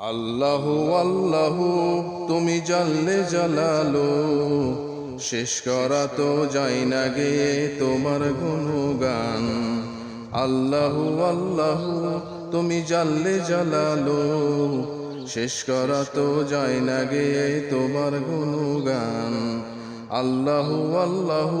আল্লাহু আল্লাহু, তুমি জানলে জালালো। শেষ করা তো যাই না গে তোমার গুণগান। আল্লাহু আল্লাহু, তুমি জানলে জালালো। শেষ করা তো যাই না গে তোমার গুণগান। আল্লাহু আল্লাহু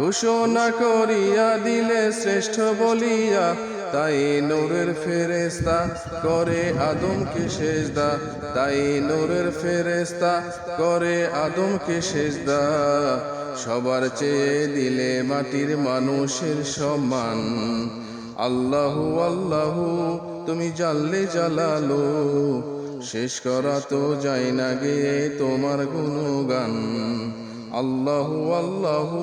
ঘোষণা করিয়া দিলে শ্রেষ্ঠ বলিয়া, তাই নূরের ফেরেস্তা করে আদমকে সেজদা, তাই নূরের ফেরেস্তা করে আদমকে সেজদা। সবার চেয়ে দিলে মাটির মানুষের সম্মান। আল্লাহু আল্লাহু, তুমি জানলে জালালো, শেষ করা তো যাই না গে তোমার গুণগান। আল্লাহু আল্লাহু